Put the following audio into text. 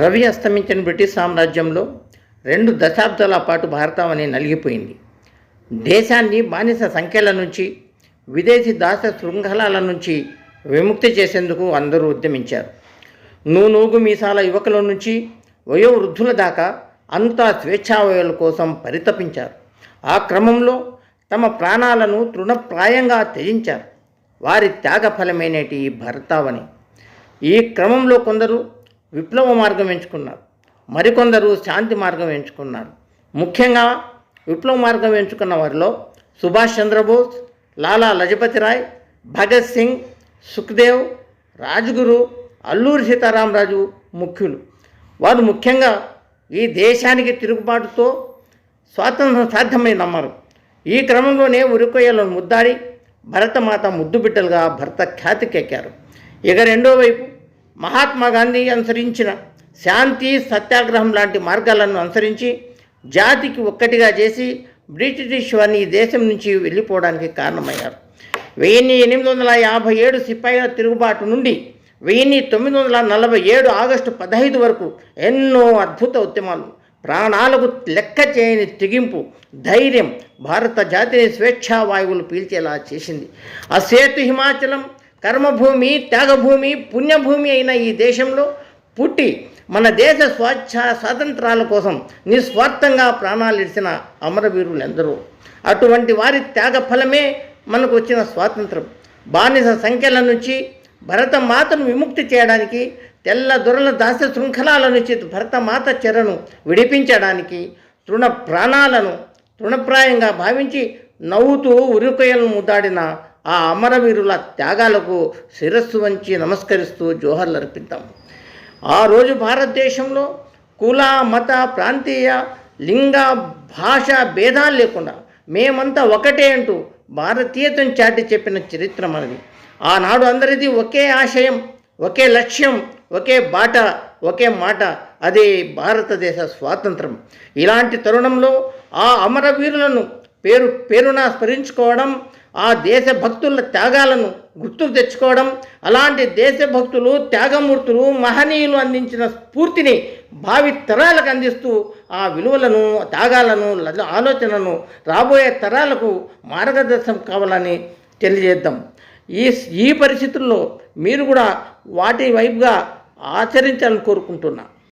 Ravi అస్తమించిన British సామ్రాజ్యంలో రెండు దశాబ్దాల పాటు భారతావని నలిగిపోయింది. దేశాన్ని బానిస సంఖ్యల నుంచి విదేశీ దాస శృంఖలాల నుంచి విముక్తి చేసేందుకు అందరూ ఉద్యమించారు. నూనూగు మీసాల యువకుల నుంచి వయోవృద్ధుల దాకా అంతా స్వేచ్ఛావయుల కోసం పరితపించారు. ఆ క్రమంలో తమ ప్రాణాలను తృణప్రాయంగా త్యజించారు. వారి త్యాగ ఫలమేనేటి ఈ భరతావని? ఈ క్రమంలో కొందరు విప్లవ మార్గం ఎంచుకున్నారు. మరికొందరు శాంతి మార్గం ఎంచుకున్నారు. ముఖ్యంగా విప్లవ మార్గం ఎంచుకున్న వారిలో సుభాష్ చంద్రబోస్ లాలా లజపతి రాయ్ భగత్ సింగ్ సుఖ్దేవ్ రాజ్గురు అల్లూరి సీతారామరాజు ముఖ్యులు. వారు ముఖ్యంగా ఈ దేశానికి తిరుగుబాటుతో స్వాతంత్రం సాధ్యమై నమ్మరు. ఈ క్రమంలోనే ఉరికొయ్యలను ముద్దాడి భరతమాత ముద్దు బిడ్డలుగా భరత ఖ్యాతికెక్కారు. ఇక రెండో వైపు మహాత్మా గాంధీ అనుసరించిన శాంతి సత్యాగ్రహం లాంటి మార్గాలను అనుసరించి జాతికి ఒక్కటిగా చేసి బ్రిటిష్ వారిని ఈ దేశం నుంచి వెళ్ళిపోవడానికి కారణమయ్యారు. వెయ్యి ఎనిమిది వందల యాభై ఏడు సిపాయిల తిరుగుబాటు నుండి వెయ్యి తొమ్మిది వందల నలభై ఏడు ఆగస్టు పదహైదు వరకు ఎన్నో అద్భుత ఉద్యమాలు ప్రాణాలకు లెక్క చేయని తెగింపు ధైర్యం భారత జాతిని స్వేచ్ఛా వాయువులు పీల్చేలా చేసింది. అసేతు హిమాచలం కర్మభూమి త్యాగభూమి పుణ్యభూమి అయిన ఈ దేశంలో పుట్టి మన దేశ స్వచ్ఛ స్వాతంత్రాల కోసం నిస్వార్థంగా ప్రాణాలు ఇడిచిన అమరవీరులు ఎందరో అటువంటి వారి త్యాగ ఫలమే మనకు వచ్చిన స్వాతంత్రం. బానిస సంఖ్యల నుంచి భరతమాతను విముక్తి చేయడానికి తెల్ల దొరల దాస్య శృంఖలాల నుంచి భరతమాత చెరను విడిపించడానికి తృణ ప్రాణాలను తృణప్రాయంగా భావించి నవ్వుతూ ఉరికొయ్యలను ముదాడిన ఆ అమరవీరుల త్యాగాలకు శిరస్సు వంచి నమస్కరిస్తూ జోహర్లు అర్పిద్దాం ఆ రోజు భారతదేశంలో కుల మత ప్రాంతీయ లింగ భాష భేదాలు లేకుండా మేమంతా ఒకటే అంటూ భారతీయతను చాటి చెప్పిన చరిత్ర మనది. ఆనాడు అందరిది ఒకే ఆశయం ఒకే లక్ష్యం ఒకే బాట ఒకే మాట అదే భారతదేశ స్వాతంత్రం. ఇలాంటి తరుణంలో ఆ అమరవీరులను పేరు పేరున స్మరించుకోవడం ఆ దేశభక్తుల త్యాగాలను గుర్తుకు తెచ్చుకోవడం అలాంటి దేశభక్తులు త్యాగమూర్తులు మహనీయులు అందించిన స్ఫూర్తిని భావి తరాలకు అందిస్తూ ఆ విలువలను త్యాగాలను ల- ఆలోచనలను రాబోయే తరాలకు మార్గదర్శనం కావాలని తెలియజేద్దాం. ఈ ఈ పరిస్థితుల్లో మీరు కూడా వాటి వైపుగా ఆచరించాలని కోరుకుంటున్నా.